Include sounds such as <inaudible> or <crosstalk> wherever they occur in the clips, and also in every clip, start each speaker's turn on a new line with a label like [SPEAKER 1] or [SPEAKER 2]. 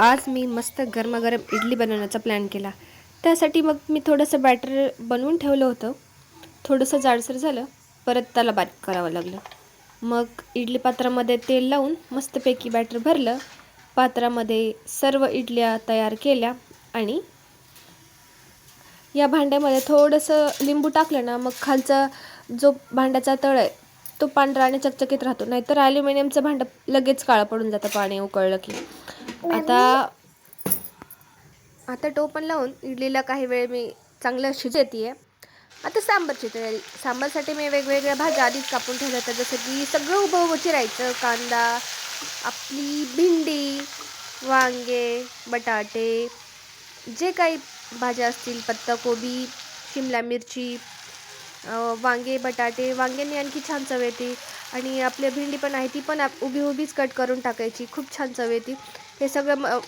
[SPEAKER 1] आज मी मस्त गरमागरम इडली बनवण्याचा प्लॅन केला. त्यासाठी मग मी थोडंसं बॅटर बनवून ठेवलं होतं. थोडंसं जाडसर झालं परत त्याला बारीक करावं लागलं. मग इडली पात्रामध्ये तेल लावून मस्तपैकी बॅटर भरलं. पात्रामध्ये सर्व इडल्या तयार केल्या आणि या भांड्यामध्ये थोडंसं लिंबू टाकलं ना मग खालचा जो भांड्याचा तळ आहे तो पांढरा आणि चकचकीत राहतो. नाहीतर ॲल्युमिनियमचं भांडं लगेच काळं पडून जातं पाणी उकळलं की. आता आता टोपण लावून इडलीला काही वेळ मी चांगलं शिजवते आता सांबारची तयारी. सांबारसाठी मी वेगवेगळ्या भाज्या आधीच कापून ठेवल्या. होत्या जसं की सगळं उभं उभं चिरायचं. कांदा आपली भेंडी वांगे बटाटे जे काही भाज्या असतील पत्ताकोबी शिमला मिरची वांगे बटाटे वांग्यांनी आणखी छान चव येते. आणि आपल्या भेंडी पण आहे ती पण आप उभी उभीच कट करून टाकायची. खूप छान चव येते. हे सगळं म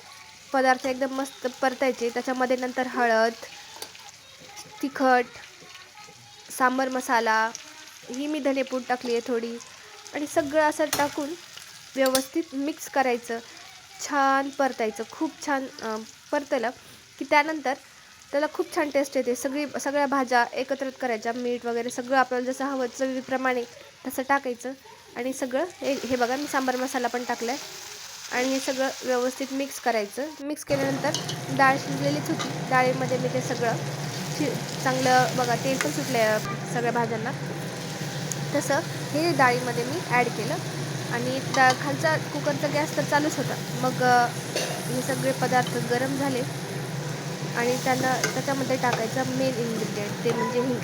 [SPEAKER 1] पदार्थ एकदम मस्त परतायचे. त्याच्यामध्ये नंतर हळद तिखट सांबर मसाला ही मी धनेपूड टाकली आहे थोडी. आणि सगळं असं टाकून व्यवस्थित मिक्स करायचं. छान परतायचं. खूप छान परतलं की त्यानंतर त्याला खूप छान टेस्ट येते. सगळी सगळ्या भाज्या एकत्रित करायच्या. मीठ वगैरे सगळं आपल्याला जसं हवं चवीप्रमाणे तसं टाकायचं. आणि सगळं हे हे बघा मी सांबार मसाला पण टाकला आहे आणि हे सगळं व्यवस्थित मिक्स करायचं. मिक्स केल्यानंतर डाळ शिजलेलीच होती. डाळीमध्ये मी ते सगळं शि चांगलं बघा तेल पण सुटलं आहे सगळ्या भाज्यांना. तसं हे डाळीमध्ये मी ॲड केलं. आणि डाळ खालचा कुकरचा गॅस तर चालूच होता. मग हे सगळे पदार्थ गरम झाले. आणि त्यांना त्याच्यामध्ये टाकायचं मेन इन्ग्रेडियंट ते म्हणजे हिंग.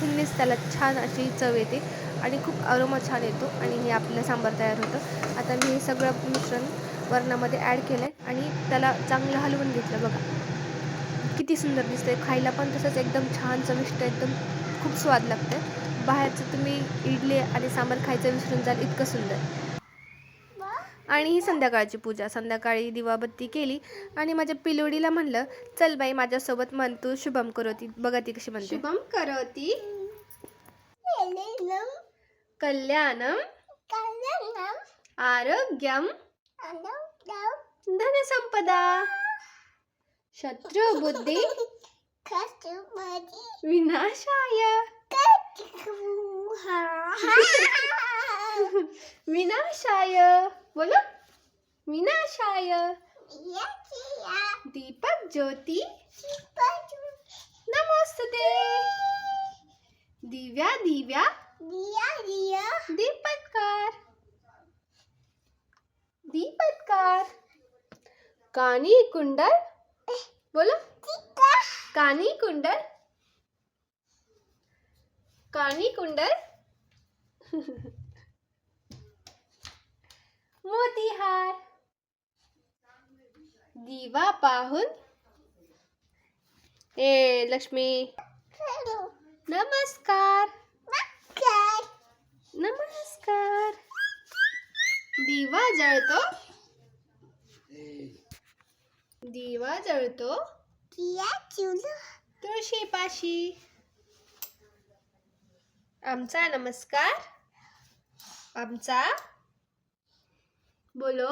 [SPEAKER 1] हिंगनेच त्याला छान अशी चव येते. आणि खूप अरोमा छान येतो. आणि हे आपलं सांबार तयार होतं. आता मी हे सगळं मिश्रण वरणामध्ये ॲड केलं आहे आणि त्याला चांगलं हलवून घेतलं बघा. किती सुंदर दिसतं आहे खायला पण तसंच एकदम छान चविष्ट एकदम खूप स्वाद लागतं आहे बाहेरचं तुम्ही इडली आणि सांबार खायचं विसरून जाल. इतकं सुंदर. आणि ही संध्याकाळची पूजा. संध्याकाळी दिवाबत्ती केली आणि माझ्या पिलोडीला म्हणलं चल बाई माझ्यासोबत म्हण तू शुभम करोती. बघा ती कशी म्हणते. शुभम करोती. कल्याणम. आरोग्यम. धनसंपदा. शत्रुबुद्धी. विनाशाय. <laughs> विनाशाय. बोलो। विनाशाय दीपक ज्योती। नमोस्तुते। दिव्या दिव्या। दीपत्कार। दीपत्कार। कानी कुंडल। बोलो। कानी कुंडल। कानी कुंडल। <laughs> मोतीहार. दिवा पाहून. ए लक्ष्मी. नमस्कार. नमस्कार. दिवा जळतो. दिवा जळतो. तुळशीपाशी. आमचा नमस्कार. आमचा बोलो